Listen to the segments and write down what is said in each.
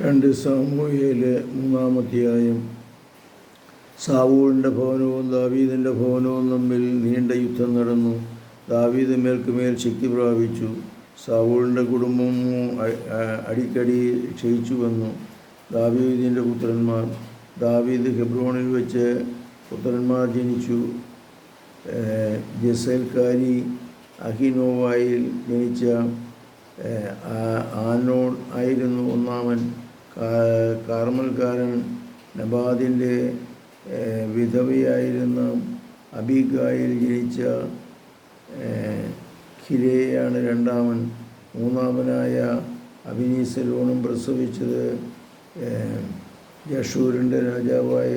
രണ്ട് സാമൂഹ്യയിലെ മൂന്നാമധ്യായം സാവൂളിന്റെ ഭവനവും ദാവീദിന്റെ ഭവനവും തമ്മിൽ നീണ്ട യുദ്ധം നടന്നു. ദാവീദ് മേൽക്കുമേൽ ശക്തി പ്രാപിച്ചു. സാവൂളിന്റെ കുടുംബം അടിക്കടി ക്ഷയിച്ചു വന്നു. ദാവീദിന്റെ പുത്രന്മാർ ദാവീദ് ഹെബ്രോണിൽ വെച്ച് പുത്രന്മാർ ജനിച്ചു. ജസൽക്കാരി അഹിനോവായിൽ ജനിച്ച ആനോൺ ആയിരുന്നു ഒന്നാമൻ. കാർമൽക്കാരൻ നബാദിന്റെ വിധവയായിരുന്ന അബിഗായിൽ ജനിച്ച ഏഹ് ഖിരയാണ് രണ്ടാമൻ. മൂന്നാമനായ അഭിനീസലോണും പ്രസവിച്ചത് യഷൂരിന്റെ രാജാവായ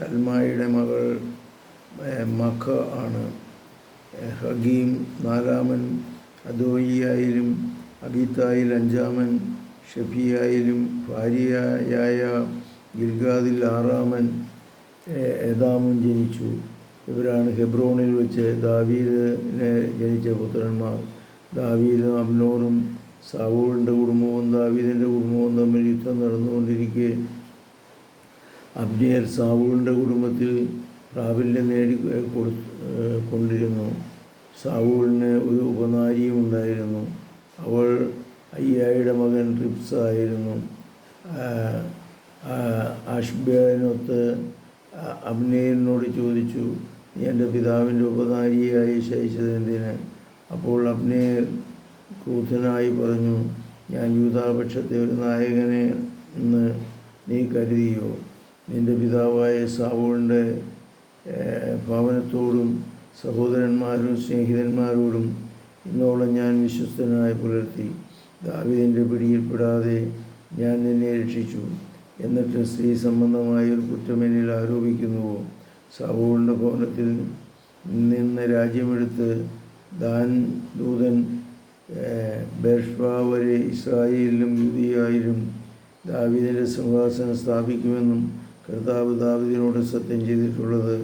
തൽമായുടെ മകൾ മഖ ആണ്. ഹഗീം നാലാമൻ അദോയിയായാലും അബീത്തായിൽ അഞ്ചാമൻ ഷഫിയായാലും ഭാര്യയായ ഗിൽഗാദിൽ ആറാമൻ ഏതാമും ജനിച്ചു. ഇവരാണ് ഹെബ്രോണിൽ വെച്ച് ദാവീദിനെ ജനിച്ച പുത്രന്മാർ. ദാവീദും അബ്നോറും സാവൂളിന്റെ കുടുംബവും ദാവീദിന്റെ കുടുംബവും തമ്മിൽ യുദ്ധം നടന്നുകൊണ്ടിരിക്കെ. അബ്നേർ സാവൂളിന്റെ കുടുംബത്തിൽ പ്രാബല്യം നേടി കൊടു കൊണ്ടിരുന്നു. സാവൂളിന് ഒരു ഉപനാരിയും ഉണ്ടായിരുന്നു. അവൾ അയ്യായുടെ മകൻ റിപ്സ് ആയിരുന്നു. ആഷ്ബിയനൊത്ത് അബ്നയനോട് ചോദിച്ചു നീ എന്റെ പിതാവിന്റെ ഉപനാരിയായി ശയിച്ചത് എന്തിന്? അപ്പോൾ അബ്നേർ ക്രൂധനായി പറഞ്ഞു ഞാൻ യൂതാപക്ഷത്തെ ഒരു നായകനെ എന്ന് നീ കരുതിയോ? നിന്റെ പിതാവായ സാവോളിന്റെ ഭവനത്തോടും സഹോദരന്മാരും സ്നേഹിതന്മാരോടും ഇന്നോളം ഞാൻ വിശ്വസ്തനായി പുലർത്തി ദാവിദിന്റെ പിടിയിൽപ്പെടാതെ ഞാൻ നിന്നെ രക്ഷിച്ചു. എന്നിട്ട് സ്ത്രീ സംബന്ധമായ ഒരു കുറ്റം എന്നിൽ ആരോപിക്കുന്നുവോ സാവൂളിന്റെ ഭവനത്തിൽ നിന്ന് രാജ്യമെടുത്ത് ദാൻ ദൂതൻ വരെ ഇസ്രായേലിലും യുതിയായാലും ദാവിദിന്റെ സിംഹാസനം സ്ഥാപിക്കുമെന്നും കർത്താവ് ദാവിദിനോട് സത്യം ചെയ്തിട്ടുള്ളത്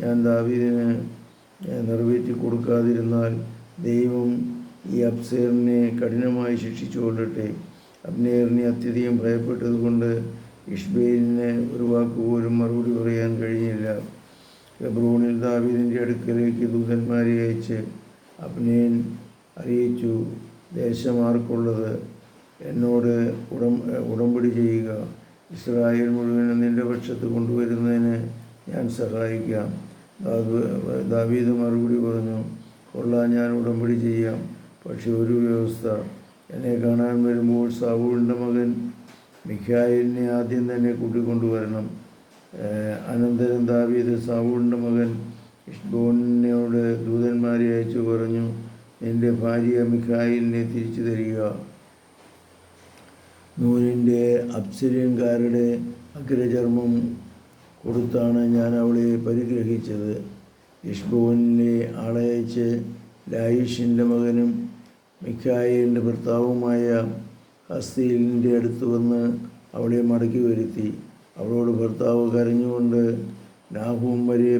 ഞാൻ ദാവിദിന് നിറവേറ്റി കൊടുക്കാതിരുന്നാൽ ദൈവം ഈ അബ്സേറിനെ കഠിനമായി ശിക്ഷിച്ചുകൊള്ളട്ടെ അബ്നേറിനെ അത്യധികം ഭയപ്പെട്ടതുകൊണ്ട് ഇഷ്ബേലിന് ഒരു വാക്കുപോലും മറുപടി പറയാൻ കഴിഞ്ഞില്ല. ഹെബ്രോണിൽ ദാവീദിന്റെ അടുക്കലേക്ക് ദൂതന്മാരെ അയച്ച് അബ്നേൻ അറിയിച്ചു ദേശമാർക്കുള്ളത് എന്നോട് ഉടം ഉടമ്പടി ചെയ്യുക. ഇസ്രായേൽ മുഴുവനും നിന്റെ പക്ഷത്ത് കൊണ്ടുവരുന്നതിന് ഞാൻ സഹായിക്കാം. ദാവ- ദാവീദ് മറുപടി പറഞ്ഞു കൊള്ളാൻ ഞാൻ ഉടമ്പടി ചെയ്യാം. പക്ഷെ ഒരു വ്യവസ്ഥ. എന്നെ കാണാൻ വരുമ്പോൾ സാവൂളിന്റെ മകൻ മിഖായിലിനെ ആദ്യം തന്നെ കൂട്ടിക്കൊണ്ടുവരണം. അനന്തരം ദാവീദ് സാവൂളിന്റെ മകൻ ഇഷ്ബോണിനോട് ദൂതന്മാരെ അയച്ചു പറഞ്ഞു എന്റെ ഭാര്യ മിഖായിലിനെ തിരിച്ചു തരിക. നൂലിന്റെ അപ്സര്യൻകാരുടെ അഗ്രചർമ്മം കൊടുത്താണ് ഞാൻ അവളെ പരിഗ്രഹിച്ചത്. ഇഷ്ബോനിലെ ആളയച്ച് ലായിഷിന്റെ മകനും മിഖായേലിന്റെ ഭർത്താവുമായ ഹസ്തീലിന്റെ അടുത്ത് വന്ന് അവളെ മടക്കി വരുത്തി. അവളോട് ഭർത്താവ് കരഞ്ഞുകൊണ്ട് നാഹൂം വരെ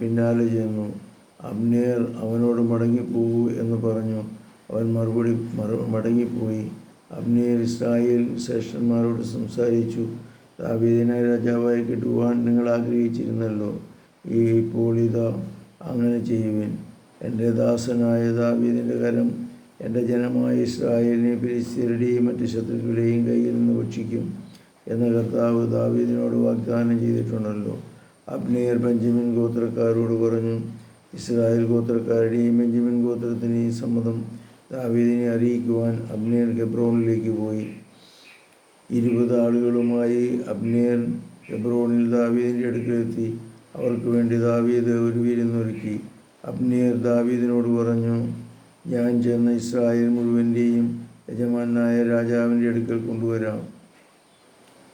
പിന്നാലെ ചെന്നു. അബ്നേർ അവനോട് മടങ്ങിപ്പോകൂ എന്ന് പറഞ്ഞു. അവൻ മറുപടി മറ മടങ്ങിപ്പോയി. അബ്നേർ ഇസ്രായേൽ ശ്രേഷ്ഠന്മാരോട് സംസാരിച്ചു. ദാവീദിനെ രാജാവായി കിട്ടുവാൻ നിങ്ങൾ ആഗ്രഹിച്ചിരുന്നല്ലോ. ഇപ്പോൾ ഇതാ അങ്ങനെ ചെയ്യുവിൻ. എന്റെ ദാസനായ ദാവീദിന്റെ കരം എന്റെ ജനമായ ഇസ്രായേലിനെ ഫിലിസ്തീനയുടെയും മറ്റ് ശത്രുക്കളുടെയും കയ്യിൽ നിന്ന് ഭക്ഷിക്കും എന്ന കർത്താവ് ദാവീദിനോട് വാഗ്ദാനം ചെയ്തിട്ടുണ്ടല്ലോ. അബ്നേർ ബെഞ്ചമിൻ ഗോത്രക്കാരോട് പറഞ്ഞു ഇസ്രായേൽ ഗോത്രക്കാരുടെയും ബെഞ്ചമിൻ ഗോത്രത്തിനെയും സമ്മതം ദാവീദിനെ അറിയിക്കുവാൻ അബ്നേർ ഗബ്രോണിലേക്ക് പോയി. ഇരുപത് ആളുകളുമായി അബ്നേർ ഗബ്രോണിൽ ദാവീദിന്റെ അടുക്കലെത്തി അവർക്ക് വേണ്ടി ദാവീദ് ഒരു വിരുന്നൊരുക്കി അബ്നീർ ദാവീദിനോട് പറഞ്ഞു ഞാൻ ചെന്ന ഇസ്രായേൽ മുഴുവന്റെയും യജമാനായ രാജാവിന്റെ അടുക്കൽ കൊണ്ടുവരാം.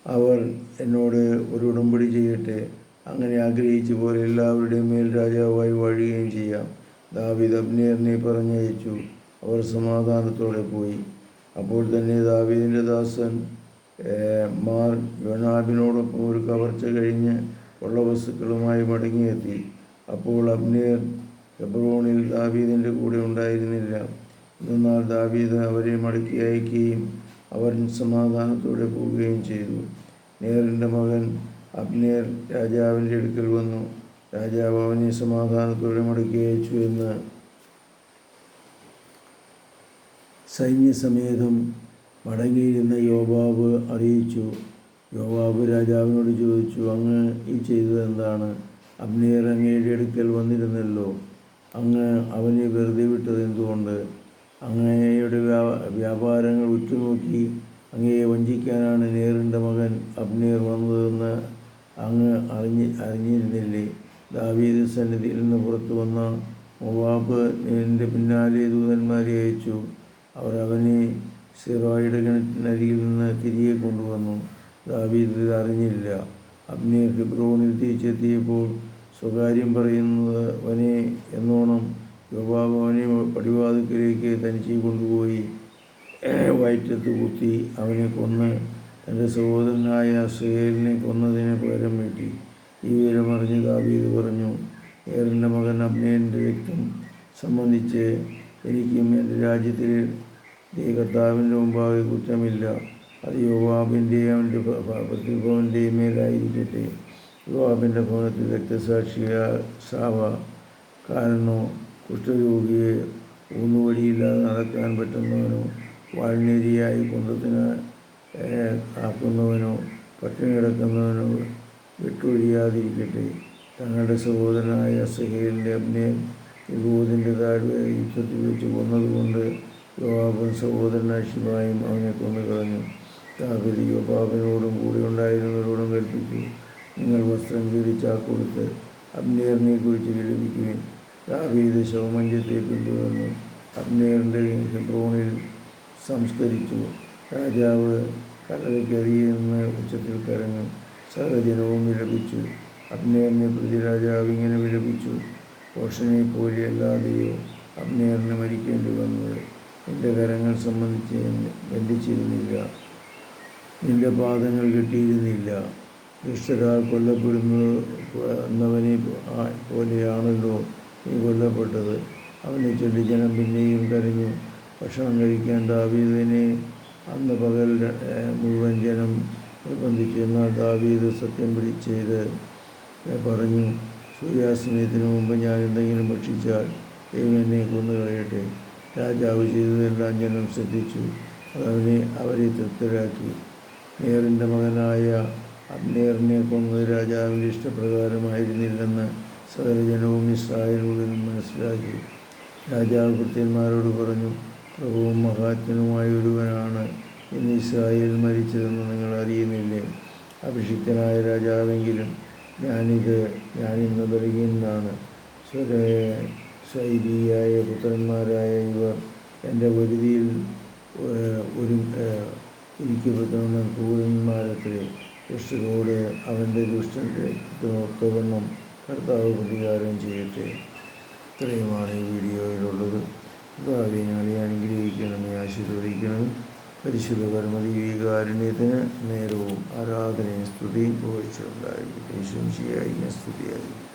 അവർ എന്നോട് ഒരു ഉടമ്പടി ചെയ്യട്ടെ. അങ്ങനെ ആഗ്രഹിച്ച പോലെ എല്ലാവരുടെയും മേൽ രാജാവായി വാഴുകയും ചെയ്യാം. ദാവീദ് അബ്നേറിനെ പറഞ്ഞയച്ചു. അവർ സമാധാനത്തോടെ പോയി. അപ്പോൾ തന്നെ ദാവീദിന്റെ ദാസൻ മാർ യോനാബിനോടൊപ്പം ഒരു കവർച്ച കഴിഞ്ഞ് ഉള്ള വസ്തുക്കളുമായി മടങ്ങിയെത്തി. അപ്പോൾ അബ്നേർ ഹെബ്രോണിൽ ദാവീദിന്റെ കൂടെ ഉണ്ടായിരുന്നില്ല. എന്നാൽ ദാവീദ് അവരെ മടക്കി അയക്കുകയും അവർ സമാധാനത്തോടെ പോവുകയും ചെയ്തു. നേറിന്റെ മകൻ അബ്നേർ രാജാവിന്റെ അടുക്കൽ വന്നു. രാജാവ് അവനെ സമാധാനത്തോടെ മടക്കി അയച്ചു എന്ന് സൈന്യസമേതം മടങ്ങിയിരുന്ന യോബാബ് അറിയിച്ചു. യോബാബ് രാജാവിനോട് ചോദിച്ചു അങ്ങ് ഈ ചെയ്തത് എന്താണ്? അബ്നീർ അങ്ങയുടെ അടുക്കൽ വന്നിരുന്നല്ലോ. അങ്ങ് അവനെ വെറുതെ വിട്ടത് എന്തുകൊണ്ട്? അങ്ങയുടെ വ്യാ- വ്യാപാരങ്ങൾ ഉറ്റുനോക്കി അങ്ങയെ വഞ്ചിക്കാനാണ് നേറിന്റെ മകൻ അബ്നീർ വന്നതെന്ന് അങ്ങ് അറിഞ്ഞ് അറിഞ്ഞിരുന്നില്ലേ? ദാവീദ് സന്നിധിയിൽ നിന്ന് പുറത്തു വന്ന മൊവാബ് എന്റെ പിന്നാലെ ദൂതന്മാരെ അയച്ചു. അവർ അവനെ സിറോയുടെ കിണറ്റിനരികിൽ നിന്ന് തിരികെ കൊണ്ടുവന്നു. ദാവീദ് അറിഞ്ഞില്ല. അബ്നേർ ഹിബ്രോണിൽ തിരിച്ചെത്തിയപ്പോൾ സ്വകാര്യം പറയുന്നവനെ എന്നോണം യോബാബ് അവനെ പടിവാതിക്കലേക്ക് തനിച്ച് കൊണ്ടുപോയി. വയറ്റത്ത് കുത്തി അവനെ കൊന്ന് തന്റെ സഹോദരനായ സുഹേലിനെ കൊന്നതിന് പകരം വീട്ടി. ഈ വിവരമറിഞ്ഞ് ദാവീദ് പറഞ്ഞു ഏറിന്റെ മകൻ അബ്നേന്റെ രക്തം സംബന്ധിച്ച് എനിക്കും എന്റെ രാജ്യത്തിൽ ഈ കർത്താവിന്റെ മുമ്പാകെ കുറ്റമില്ല. യോവാബിന്റെയും അവന്റെ പ്രതിഭവന്റെയും മേലായിരിക്കട്ടെ. യുവാബിന്റെ ഭവനത്തിൽ രക്തസാക്ഷിയ സാവ. കാരണോ കുഷ്ഠരോഗിയെ ഊന്നുവടിയില്ലാതെ നടക്കാൻ പറ്റുന്നവനോ വാൾനേരിയായി കുന്തത്തിന് ആക്കുന്നവനോ പട്ടിണി കിടക്കുന്നവനോ വിട്ടൊഴിയാതിരിക്കട്ടെ. തങ്ങളുടെ സഹോദരനായ സഹേലിന്റെ അഭിനയം യുവതിന്റെ താഴ്വ യുദ്ധത്തിൽ വെച്ച് കൊന്നതുകൊണ്ട് യോവാബും സഹോദരനായ ശിവായും അവനെ കൊന്നു കളഞ്ഞു ദാവീദ് കൂടി ഉണ്ടായിരുന്നവരോടും കൽപ്പിച്ചു നിങ്ങൾ വസ്ത്രം കീറി ചാക്കൊടുത്ത് അബ്നേറിനെ കുറിച്ച് വിലപിക്കുവിൻ ദാവീദ് ശവമഞ്ചത്തെ പിന്തുടർന്നു അബ്നേറിന്റെ ഹെബ്രോണിൽ സംസ്കരിച്ചു. രാജാവ് കല്ലറയ്ക്കരിയെന്ന് ഉച്ചത്തിൽ കരഞ്ഞു. സഹജനവും വിലപിച്ചു. അബ്നേറിനെ പ്രതി രാജാവ് ഇങ്ങനെ വിലപിച്ചു. പോഷനെ പോലെയല്ലാതെയോ അബ്നേറിന് മരിക്കേണ്ടി വന്നത്? എന്റെ കരങ്ങൾ സംബന്ധിച്ച് ബന്ധിച്ചിരുന്നില്ല. നിന്റെ പാദങ്ങൾ കിട്ടിയിരുന്നില്ല. ദുഷ്ടരാൽ കൊല്ലപ്പെടുന്നത് എന്നവനെ പോലെയാണല്ലോ നീ കൊല്ലപ്പെട്ടത്. അവനെ ചൊല്ലി ജനം പിന്നെയും കരഞ്ഞു. ഭക്ഷണം കഴിക്കാൻ ദാവീദിനെ അന്ന് പകൽ മുഴുവൻ ജനം നിർബന്ധിച്ചു എന്നാൽ ദാവീദ് സത്യം പിടിച്ചത് പറഞ്ഞു സൂര്യാസ്തമയത്തിന് മുമ്പ് ഞാൻ എന്തെങ്കിലും ഭക്ഷിച്ചാൽ ദൈവം എന്നെ കൊന്നു കളയട്ടെ രാജാവ് ചെയ്തതെല്ലാം ജനം ശ്രദ്ധിച്ചു. അതവനെ അവരെ തൃപ്തരാക്കി. നേറിന്റെ മകനായ അബ്നേറിനെ കൊന്നത് രാജാവിന്റെ ഇഷ്ടപ്രകാരമായിരുന്നില്ലെന്ന് സകലജനവും ഇസ്രായേലുകളിൽ മനസ്സിലാക്കി. രാജാവ് ഭൃത്യന്മാരോട് പറഞ്ഞു പ്രഭുവും മഹാത്മനുമായ ഒരുവനാണ്. ഇന്ന് ഇസ്രായേൽ മരിച്ചതെന്ന് നിങ്ങൾ അറിയുന്നില്ലേ? അഭിഷിക്തനായ രാജാവെങ്കിലും ഞാനിത് ഞാനിന്ന് ബലഹീനാണ് ശൈലിയായ പുത്രന്മാരായ ഇവർ എന്റെ വരുതിയിൽ ഒരു ഏഹ്, ഇരിക്കപ്പെടുന്ന ക്രൂരന്മാരത്രേ ദുഷ്ടരോട് അവന്റെ ദുഷ്ടന്റെ ഒത്തവണ്ണം കർത്താവ് പ്രതികാരം ചെയ്യട്ടെ. ഇത്രയുമാണ് ഈ വീഡിയോയിലുള്ളത്. ഭാവി ഞങ്ങളെ അനുഗ്രഹിക്കണമേ ആശീർവദിക്കണം. പരിശുദ്ധ കർമ്മദീവികാരുണ്യത്തിന് നേരവും ആരാധനയും സ്തുതിയും പോയിച്ചുണ്ടായിരിക്കും ശിയായി സ്തുതിയായിരിക്കും